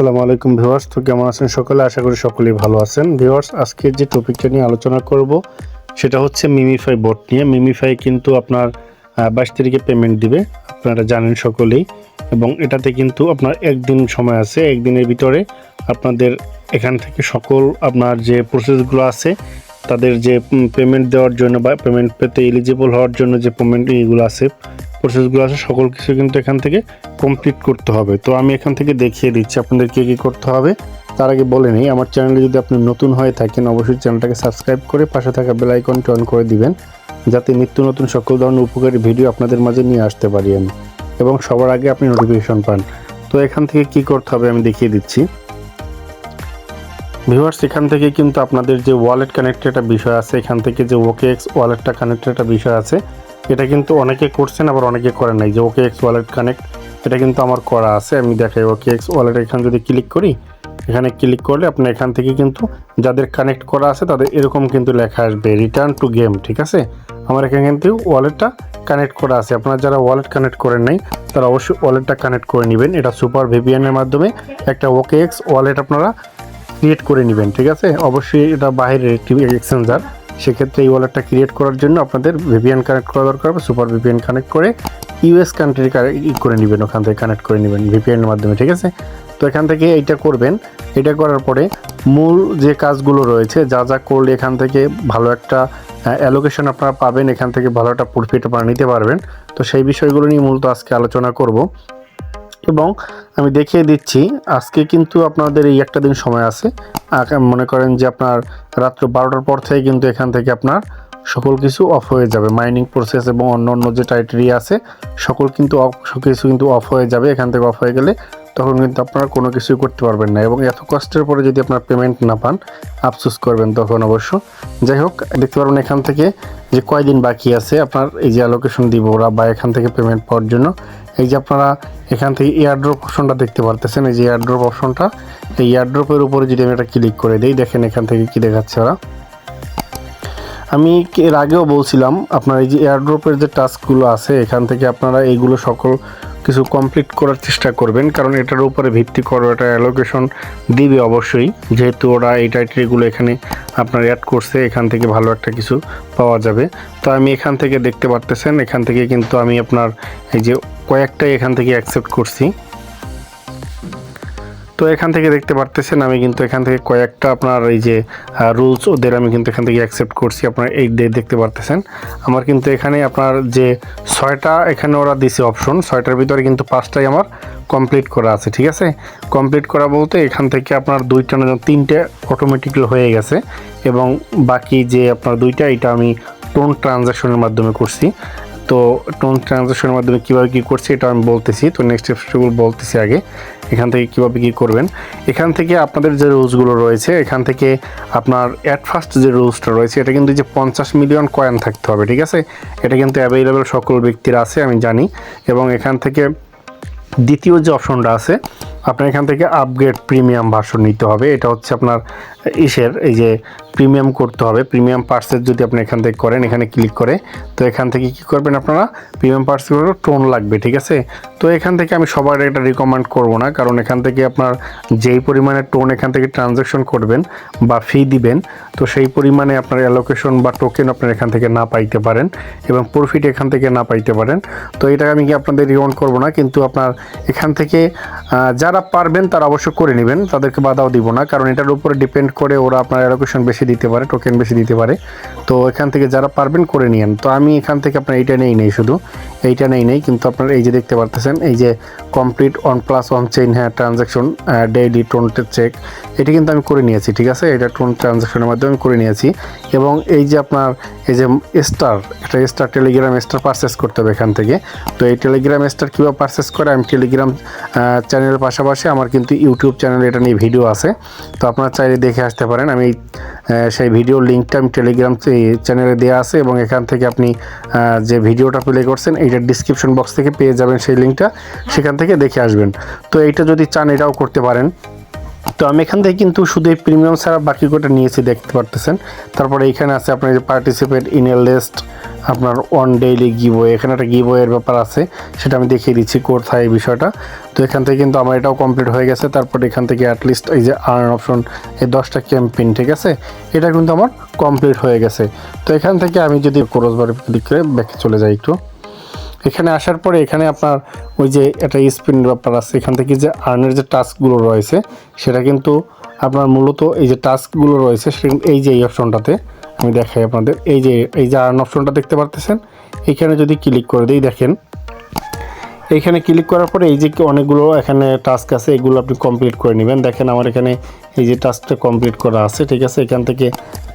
আসসালামু আলাইকুম ভিউয়ার্স। তো কেমন আছেন সকলে? আশা করি সকলেই ভালো আছেন। ভিউয়ার্স আজকে যে টপিকটা নিয়ে আলোচনা করব, সেটা হচ্ছে মিমিফাই বোর্ড নিয়ে। মিমিফাই কিন্তু আপনার বাইশ তারিখে পেমেন্ট দিবে, আপনারা জানেন সকলেই। এবং এটাতে কিন্তু আপনার একদিন সময় আছে, একদিনের ভিতরে আপনাদের এখান থেকে সকল আপনার যে প্রসেসগুলো আছে, তাদের যে পেমেন্ট দেওয়ার জন্য বা পেমেন্ট পেতে এলিজিবল হওয়ার জন্য যে পেমেন্ট এগুলো আছে প্রসেসগুলো আছে, সকল কিছু কিন্তু এখান থেকে কমপ্লিট করতে হবে। তো আমি এখান থেকে দেখিয়ে দিচ্ছি আপনাদের কী কী করতে হবে। তার আগে বলে নেই, আমার চ্যানেলে যদি আপনি নতুন হয়ে থাকেন, অবশ্যই চ্যানেলটাকে সাবস্ক্রাইব করে পাশে থাকা বেল আইকনটি অন করে দিবেন, যাতে নিত্য নতুন সকল ধরনের উপকারী ভিডিও আপনাদের মাঝে নিয়ে আসতে পারি আমি, এবং সবার আগে আপনি নোটিফিকেশন পান। তো এখান থেকে কি করতে হবে আমি দেখিয়ে দিচ্ছি। ভিউয়ার্স এখান থেকে কিন্তু আপনাদের যে ওয়ালেট কানেক্টেড একটা বিষয় আছে, এখান থেকে যে ওকে এক্স ওয়ালেটটা কানেক্টেড একটা বিষয় আছে এটা কিন্তু অনেকে করছেন, আবার অনেকে করেন নাই। যে ওকে এক্স ওয়ালেট কানেক্ট এটা কিন্তু আমার করা আছে। আমি দেখাই ওকে এক্স ওয়ালেট এখানে যদি ক্লিক করি, এখানে ক্লিক করলে আপনি এখান থেকে কিন্তু যাদের কানেক্ট করা আছে, তাদের এরকম কিন্তু লেখা আসবে রিটার্ন টু গেম ঠিক আছে? আমার এখানে কিন্তু ওয়ালেটটা কানেক্ট করা আছে। আপনারা যারা ওয়ালেট কানেক্ট করেন নাই, তারা অবশ্যই ওয়ালেটটা কানেক্ট করে নেবেন। এটা সুপার ভিপিএনের মাধ্যমে একটা ওকে এক্স ওয়ালেট আপনারা ক্রিয়েট করে নেবেন, ঠিক আছে? অবশ্যই এটা বাইরের একটি এক্সচেঞ্জার সেক্ষেত্রে এই ওয়ালেটটা ক্রিয়েট করার জন্য আপনাদের ভিপিএন কানেক্ট করা দরকার হবে সুপার ভিপিএন কানেক্ট করে ইউএস কান্ট্রি করে নেবেন, ওখান থেকে কানেক্ট করে নেবেন ভিপিএনের মাধ্যমে, ঠিক আছে? তো এখান থেকে এইটা করবেন এটা করার পরে মূল যে কাজগুলো রয়েছে, যা যা করলে এখান থেকে ভালো একটা অ্যালোকেশন আপনারা পাবেন, এখান থেকে ভালো একটা প্রফিট আপনারা নিতে পারবেন। তো সেই বিষয়গুলো নিয়ে মূলত আজকে আলোচনা করব। এবং আমি দেখিয়ে দিচ্ছি, আজকে কিন্তু আপনাদের এই একটা দিন সময় আছে মনে করেন যে আপনার রাত্র বারোটার পর থেকে কিন্তু এখান থেকে আপনার সকল কিছু অফ হয়ে যাবে। মাইনিং প্রসেস এবং অন্য অন্য যে টাইটেরিয়া আছে, সকল কিন্তু অফ কিছু কিন্তু অফ হয়ে যাবে। এখান থেকে অফ হয়ে গেলে তখন কিন্তু আপনারা কোনো কিছুই করতে পারবেন না এবং এত কষ্টের পরে যদি আপনার পেমেন্ট না পান, আফসোস করবেন তখন অবশ্য। যাই হোক, দেখতে পারবেন এখান থেকে যে কয়দিন বাকি আছে, আপনার এই যে অ্যালোকেশন দিব ওরা বা এখান থেকে পেমেন্ট পাওয়ার জন্য। এই যে আপনারা এখান থেকে এয়ারড্রপ অপশনটা দেখতে পারতেছেন, এই যে এয়ারড্রপ অপশনটা এই এয়ারড্রপের উপরে যদি আমি এটা ক্লিক করে দিই, দেখেন এখান থেকে কি দেখাচ্ছে ওরা। আমি এর আগেও বলছিলাম, আপনার এই যে এয়ারড্রপের যে টাস্কগুলো আছে, এখান থেকে আপনারা এইগুলো সকল কিছু কমপ্লিট করার চেষ্টা করবেন, কারণ এটার উপরে ভিত্তি করে এটা অ্যালোকেশন দিবে অবশ্যই। যেহেতু ওরা এই টাইটেলগুলো এখানে আপনার অ্যাড করছে, এখান থেকে ভালো একটা কিছু পাওয়া যাবে। তো আমি এখান থেকে দেখতে পারতেছেন, এখান থেকে কিন্তু আমি আপনার এই যে কয়েকটাই এখান থেকে অ্যাকসেপ্ট করছি। তো এখান থেকে দেখতে পারতেছেন আমি কিন্তু এখান থেকে কয়েকটা আপনার এই যে রুলস ওদের আমি কিন্তু এখান থেকে অ্যাকসেপ্ট করছি, আপনার এই ডে- দেখতে পারতেছেন। আমার কিন্তু এখানে আপনার যে ছয়টা এখানে ওরা দিছে অপশন ছয়টার ভিতরে কিন্তু পাঁচটাই আমার কমপ্লিট করা আছে, ঠিক আছে? কমপ্লিট করা বলতে এখান থেকে আপনার দুইটা না, তিনটে অটোমেটিক্যালি হয়ে গেছে এবং বাকি যে আপনার দুইটা, এটা আমি টোন ট্রানজ্যাকশনের মাধ্যমে করছি। তো টোন ট্রানজ্যাকশনের মাধ্যমে কীভাবে কী করছি, এটা আমি বলতেছি। তো নেক্সট স্টেপগুলো বলতেছি আগে, এখান থেকে কীভাবে কী করবেন। এখান থেকে আপনাদের যে রুলসগুলো রয়েছে, এখান থেকে আপনার অ্যাট ফার্স্ট যে রুলসটা রয়েছে, এটা কিন্তু যে পঞ্চাশ মিলিয়ন কয়েন থাকতে হবে, ঠিক আছে? এটা কিন্তু অ্যাভেলেবেল সকল ব্যক্তির আছে, আমি জানি। এবং এখান থেকে দ্বিতীয় যে অপশনটা আছে আপনার এখান থেকে আপগ্রেড প্রিমিয়াম ভার্সন নিতে হবে। এটা হচ্ছে আপনার ইসের এই যে প্রিমিয়াম করতে হবে। প্রিমিয়াম পার্সেস যদি আপনি এখান থেকে করেন এখানে ক্লিক করে তো এখান থেকে কি করবেন আপনারা? প্রিমিয়াম পার্সেসগুলো টোন লাগবে ঠিক আছে? তো এখান থেকে আমি সবার এটা রিকমেন্ড করব না কারণ এখান থেকে আপনার যেই পরিমাণে টোন এখান থেকে ট্রানজ্যাকশন করবেন বা ফি দিবেন তো সেই পরিমাণে আপনার অ্যালোকেশন বা টোকেন আপনার এখান থেকে না পাইতে পারেন এবং প্রফিট এখান থেকে না পাইতে পারেন। তো এটা আমি কি আপনাদের রিকমেন্ড করব না? কিন্তু আপনার এখান থেকে আহ, যারা পারবেন তারা অবশ্য করে নেবেন। তাদেরকে বাধাও দিব না, কারণ এটার উপরে ডিপেন্ড করে ওরা আপনার অ্যালোকেশন বেশি দিতে পারে টোকেন বেশি দিতে পারে। তো এখান থেকে যারা পারবেন করে নিয়েন। তো আমি এখান থেকে আপনার এইটা নেই নেই শুধু, এইটা নেই নেই, কিন্তু আপনার এই যে দেখতে পারতেছেন, এই যে complete one plus one chain হ্যাঁ ট্রানজ্যাকশন ডেইলি টোনটের চেক এটি কিন্তু আমি করে নিয়েছি, ঠিক আছে? এটা টোন ট্রানজ্যাকশনের মাধ্যমে আমি করে নিয়েছি। এবং এই যে আপনার, এই যে স্টার একটা স্টার টেলিগ্রাম স্টার পারচেস করতে হবে এখান থেকে। তো এই টেলিগ্রাম স্টার কীভাবে পারচেস করে? আমি টেলিগ্রাম চ্যানেলের পাশাপাশি আমার কিন্তু ইউটিউব চ্যানেলে এটা নিয়ে ভিডিও আছে। তো আপনারা চাইলে দেখে আসতে পারেন। আমি সেই ভিডিও লিঙ্কটা আমি টেলিগ্রাম চ্যানেলে দেওয়া আছে এবং এখান থেকে আপনি যে ভিডিওটা প্লে করছেন, এইটার ডিসক্রিপশন বক্স থেকে পেয়ে যাবেন সেই লিঙ্কটা। সেখান থেকে দেখে আসবেন। তো এইটা যদি চান, এটাও করতে পারেন। তো আমি এখান থেকে কিন্তু শুধু এই প্রিমিয়াম ছাড়া বাকি কোটা নিয়েছি, দেখতে পারতেছেন। তারপরে এখানে আছে আপনার যে পার্টিসিপেট ইন এ লিস্ট আপনার ওয়ান ডেইলি গিবো এখানে একটা গিবো এর ব্যাপার আছে, সেটা আমি দেখিয়ে দিচ্ছি কোথায় এই বিষয়টা। তো এখান থেকে কিন্তু আমার এটাও কমপ্লিট হয়ে গেছে, তারপর এখান থেকে অ্যাটলিস্ট এই যে আর্ন অপশন এই দশটা ক্যাম্পেইন ঠিক আছে? এটা কিন্তু আমার কমপ্লিট হয়ে গেছে। তো এখান থেকে আমি যদি ক্রোজ বারে ক্লিক করে ব্যাকে চলে যাই একটু। এখানে আসার পরে এখানে আপনার ওই যে একটা স্পিন ব্যাপার আছে, এখান থেকে যে আর্নের যে টাস্কগুলো রয়েছে, সেটা কিন্তু আপনার মূলত এই যে টাস্কগুলো রয়েছে এই যে এই অপশনটাতে আমি দেখাই আপনাদের। এই যে এই যে আর্ন অপশনটা দেখতে পারতেছেন, এখানে যদি ক্লিক করে দিই, দেখেন। এইখানে ক্লিক করার পরে এই যে অনেকগুলো এখানে টাস্ক আছে, এগুলো আপনি কমপ্লিট করে নেবেন। দেখেন আমার এখানে এই যে টাস্কটা কমপ্লিট করা আছে, ঠিক আছে? এখান থেকে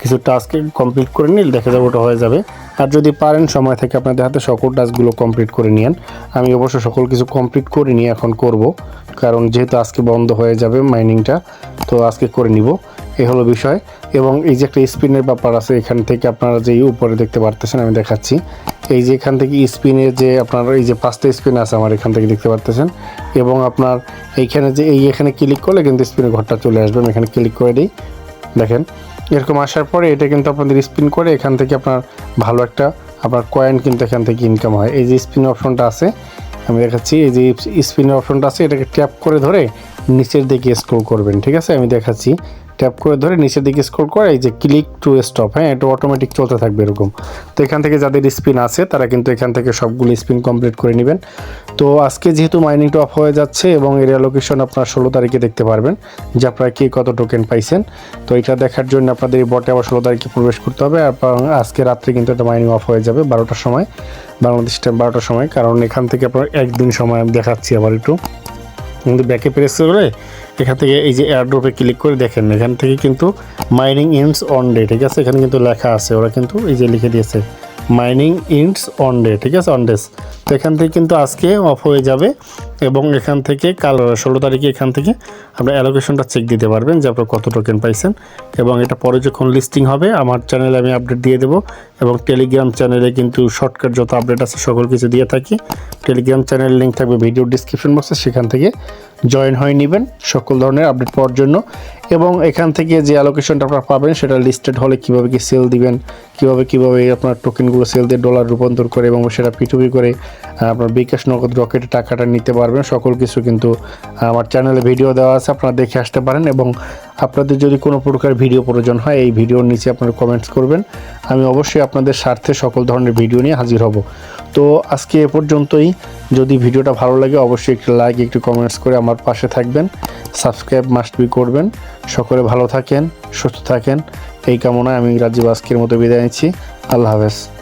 কিছু টাস্ক কমপ্লিট করে নিলে দেখা যাবে ওটা হয়ে যাবে। আর যদি পারেন, সময় থেকে আপনাদের হাতে সকল টাস্কগুলো কমপ্লিট করে নিন আমি অবশ্য সকল কিছু কমপ্লিট করে নিয়ে এখন করব, কারণ যেহেতু আজকে বন্ধ হয়ে যাবে মাইনিংটা তো আজকে করে নিব। এ হলো বিষয়। এবং এই যে একটা স্পিনের ব্যাপার আছে, এখান থেকে আপনারা যে উপরে দেখতে পারতেছেন, আমি দেখাচ্ছি। এই যে এখান থেকে স্পিনের যে আপনার, এই যে পাঁচটা স্পিন আছে আমার এখান থেকে দেখতে পারতেছেন। এবং আপনার এইখানে যে, এই এখানে ক্লিক করলে কিন্তু স্পিনের ঘরটা চলে আসবে। আমি এখানে ক্লিক করে দিই। দেখেন এরকম আসার পরে এটা কিন্তু আপনাদের স্পিন করে এখান থেকে আপনার ভালো একটা আপনার কয়েন কিন্তু এখান থেকে ইনকাম হয়। এই যে স্পিন অপশনটা আছে, আমি দেখাচ্ছি, এই যে স্পিনের অপশনটা আছে, এটাকে ট্যাপ করে ধরে নিচের দিকে স্ক্রোল করবেন, ঠিক আছে? আমি দেখাচ্ছি। ট্যাপ করে ধরে নিচের দিকে স্ক্রল করে এই যে ক্লিক টু স্টপ হ্যাঁ এটা অটোমেটিক চলতে থাকবে এরকম। তো এখান থেকে যাদের স্পিন আছে, তারা কিন্তু এখান থেকে সবগুলো স্পিন কমপ্লিট করে নেবেন। তো আজকে যেহেতু মাইনিংটা অফ হয়ে যাচ্ছে এবং এরিয়া লোকেশন আপনার ষোলো তারিখে দেখতে পারবেন যে আপনারা কে কত টোকেন পাইছেন। তো এটা দেখার জন্য আপনাদের এই বটে আবার ষোলো তারিখে প্রবেশ করতে হবে এবং আজকে রাত্রে কিন্তু এটা মাইনিং অফ হয়ে যাবে বারোটার সময়, বাংলাদেশ টাইম বারোটার সময়। কারণ এখান থেকে আপনার একদিন সময় আমি দেখাচ্ছি আবার একটু। কিন্তু ব্যাকে প্রেস করে এখান থেকে এই যে এয়ারড্রপে ক্লিক করে দেখেন, এখান থেকে কিন্তু মাইনিং ইনস অন ডে ঠিক আছে? এখানে কিন্তু লেখা আছে, ওরা কিন্তু এই যে লিখে দিয়েছে মাইনিং ইনস অন ডে ঠিক আছে? অন ডেস তো এখান থেকে কিন্তু আজকে অফ হয়ে যাবে। এবং এখান থেকে কাল ষোলো তারিখে এখান থেকে আপনার অ্যালোকেশনটা চেক দিতে পারবেন যে আপনার কত টোকেন পাইছেন। এবং এটা পরে যখন লিস্টিং হবে, আমার চ্যানেলে আমি আপডেট দিয়ে দেবো। এবং টেলিগ্রাম চ্যানেলে কিন্তু শর্টকাট যত আপডেট আছে, সকল কিছু দিয়ে থাকি। টেলিগ্রাম চ্যানেল লিঙ্ক থাকবে ভিডিও ডিসক্রিপশন বক্সে সেখান থেকে জয়েন হয়ে নেবেন সকল ধরনের আপডেট পাওয়ার জন্য। এবং এখান থেকে যে অ্যালোকেশনটা আপনারা পাবেন, সেটা লিস্টেড হলে কীভাবে কি সেল দিবেন, কীভাবে কীভাবে আপনার টোকেনগুলো সেল দিয়ে ডলার রূপান্তর করে এবং সেটা পিটুপি করে আপনার বিকাশ নগদ রকেটে টাকাটা নিতে পারবেন। সকল কিছু কিন্তু আমার চ্যানেলে ভিডিও দেওয়া আছে, আপনারা দেখে আসতে পারেন এবং আপনাদের যদি কোনো প্রকার ভিডিও প্রয়োজন হয়, এই ভিডিওর নিচে আপনারা কমেন্টস করবেন। আমি অবশ্যই আপনাদের স্বার্থে সকল ধরনের ভিডিও নিয়ে হাজির হব। তো আজকে এ পর্যন্তই। যদি ভিডিওটা ভালো লাগে, অবশ্যই একটু লাইক একটু কমেন্টস করে আমার পাশে থাকবেন। সাবস্ক্রাইব মাস্ট বি করবেন। সকলে ভালো থাকেন, সুস্থ থাকেন। এই কামনায় আমি রাজীব আজকের মতো বিদায় নিচ্ছি। আল্লাহ হাফেজ।